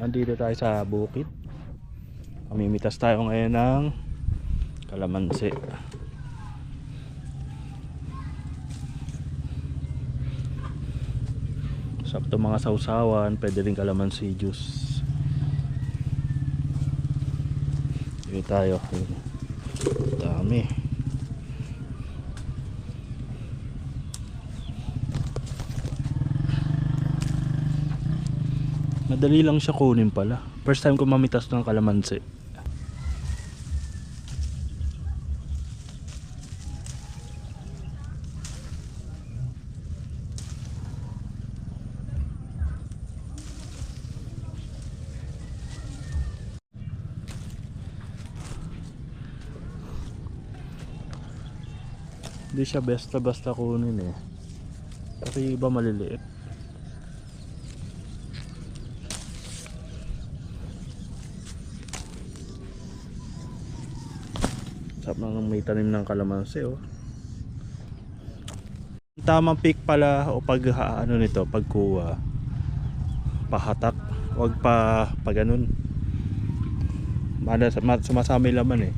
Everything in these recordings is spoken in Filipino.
nandito tayo sa bukid. Mamimitas tayo ngayon ng kalamansi. Sakto mga sausawan, pwede rin kalamansi juice. Dito tayo. Dami. Madali lang siya kunin pala. First time ko mamitas ng kalamansi. Hindi siya basta-basta kunin eh. Kasi iba maliliit. Sarap nang may tanim ng kalamansi oh. Tamang pick pala o pag ha- ano nito, pagkuha. Pahatak, wag pa pa ganun. Sumasama yung laman eh.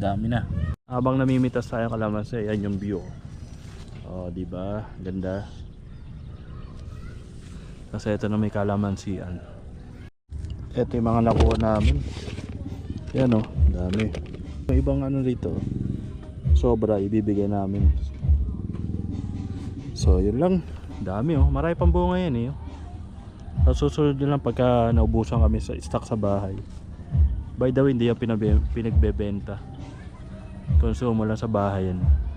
Dami na. Habang namimitas tayo kalamansi, yan yung view. Oh, di ba? Ganda. Kasi ito na may kalamansian. Ito yung mga nakuha namin. Yan oh, dami. May ibang ano rito. Sobra ibibigay namin. So, yun lang. Dami oh. Marami pang bunga yan eh. oh. Sa susunod lang pagka naubusan kami sa stock sa bahay. By the way, hindi yan pinagbebenta. Konsumo lang sa bahay yan.